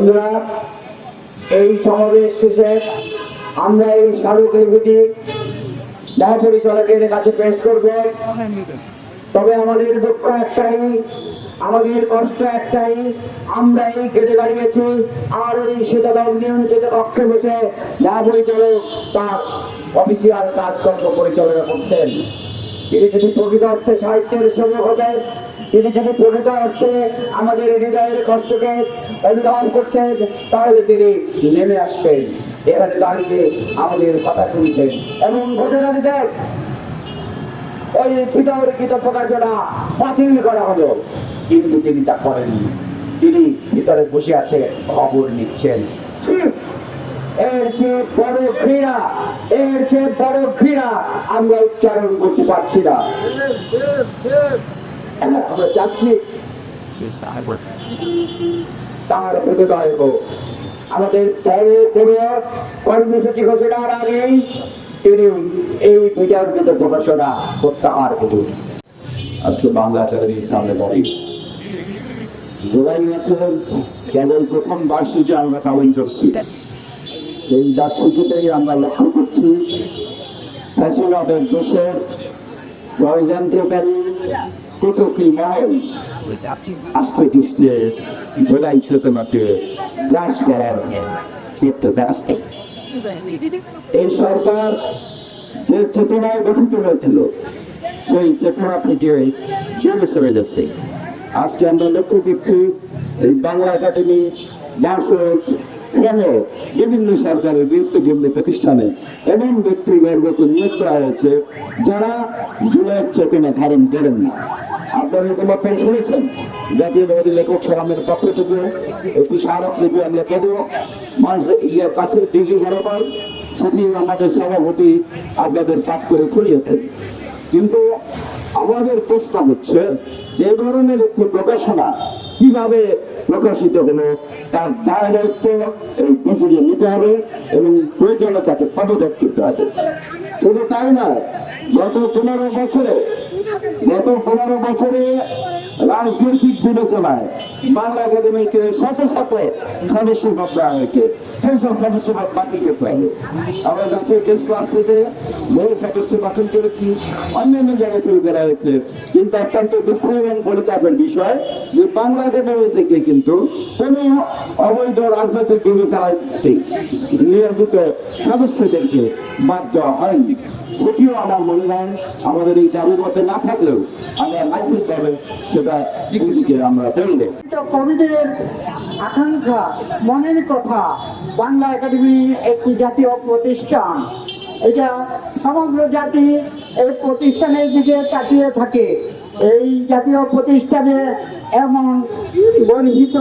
বন্ধুরা, এই সমাবেশ শেষে আমরা এই স্মারকলিপিটি ন্যায় পরিচালকের কাছে পেশ করব। তবে আমাদের দুঃখ একটাই, আমাদের কষ্ট একটাই, আমরা এই গেটে দাঁড়িয়েছি, আর ওই শীতলক নিয়ন্ত্রিত কক্ষে বসে ন্যায় পরিচালক তার অফিসিয়াল কাজকর্ম পরিচালনা করছেন। তিনি যদি প্রকৃত অর্থে সাহিত্যের সঙ্গে হতেন তিনি যদি প্রকৃত অর্থে আমাদের হৃদয়ের কষ্টকে অনুধাবন করতেন, তাহলে তিনি নেমে আসবেন। এখানে দাঁড়িয়ে আমাদের কথা শুনছেন। এবং ঘোষণা দিতেন ওই বিতর্কিত প্রকাশনা বাতিল করা হলো। কিন্তু তিনি তা করেননি। তিনি ভিতরে বসে আছে, খবর নিচ্ছেন! এর চেয়ে বড় ঘৃণা এর চেয়ে বড় ঘৃণা আমরা উচ্চারণ করতে পারছি না। আমরা চাচ্ছি তার হোক। আমাদের পরে কোনো কর্মসূচি ঘোষণার আগেই তিনি এই বিতর্কিত প্রকাশনা প্রত্যাহার করুন আজকে বাংলা চ্যানেলের সামনে দাঁড়িয়ে জুলাই মাসের কেবল প্রথম বার্ষিকী আমরা পালন করছি। এই বার্ষিকীতেই আমরা লক্ষ্য করছি। ফ্যাসিনাদের দেশের ষড়যন্ত্রকারী কুচকি মহল আজকে কৃষ্ণে জুলাই চেতনাকে গ্রাস করার ক্ষেত্রে ব্যস্ত। এই সরকার যে চেতনায় গঠিত হয়েছিল, সেই চেতনা থেকে চলে চলে যাচ্ছে। আজকে আমরা লক্ষ্য করছি, এই বাংলা একাডেমি ডান্সার্স সহ বিভিন্ন সরকারের বিভিন্ন প্রতিষ্ঠানে এমন ব্যক্তিবর্গকে নিয়োগ করা হয়েছে যারা জুলাইয়ের চেতনা ধারণ করেন না। খুলিয়েছেন কিন্তু আমাদের প্রস্তাব হচ্ছে, যে ধরনের একটি প্রকাশনা কীভাবে প্রকাশিত হলো? তার দায়িত্ব এই প্রেসিডেন্ট নিতে হবে এবং প্রয়োজনে তাকে পদত্যাগ করতে হবে। শুধু তাই নয়, গত পনেরো বছরে, গত পনেরো বছরে রাজনৈতিক বিবেচনায় বাংলা একাডেমিকে সাথে সাথে সদস্যপদ দেওয়া হয়েছে। সেই সব সদস্যপদ করতে হবে আমরা জাতীয় টেস্ট ক্লাসে বহু সদস্য গঠন করেছি, অন্যান্য জায়গায় তৈরি করা হয়েছে। কিন্তু অত্যন্ত দুঃখ এবং পরিতাপের বিষয় যে বাংলা একাডেমি থেকে কিন্তু কোনো অবৈধ রাজনৈতিক বিবেচনায় নিয়োজিত সদস্যদেরকে বাদ দেওয়া হয়নি। সেটিও আমার মনে হয় আমাদের এই দাবি মতে না থাকলেও আমরা লাইফ হিসাবে সেটা জিনিসকে আমরা ফেললে কবিদের আকাঙ্ক্ষা, মনের কথা, বাংলা একাডেমি একটি জাতীয় প্রতিষ্ঠান। এটা সমগ্র জাতি এই প্রতিষ্ঠানের দিকে তাকিয়ে থাকে। এই জাতীয় প্রতিষ্ঠানে এমন বর্ণিত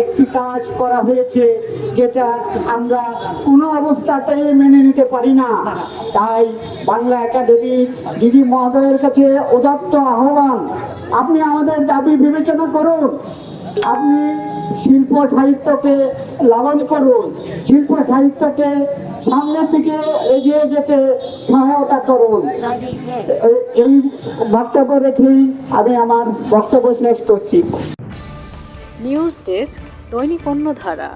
একটি কাজ করা হয়েছে যেটা আমরা কোনো অবস্থাতেই মেনে নিতে পারি না। তাই বাংলা একাডেমি দিদি মহোদয়ের কাছে উদাত্ত আহ্বান। আপনি আমাদের দাবি বিবেচনা করুন। আপনি শিল্প সাহিত্যকে লালন করুন। শিল্প সাহিত্যকে সামনের দিকে এগিয়ে যেতে সহায়তা করুন। এই- বক্তব্য রেখেই আমি আমার বক্তব্য শেষ করছি। নিউজ ডেস্ক দৈনিক অন্যধারা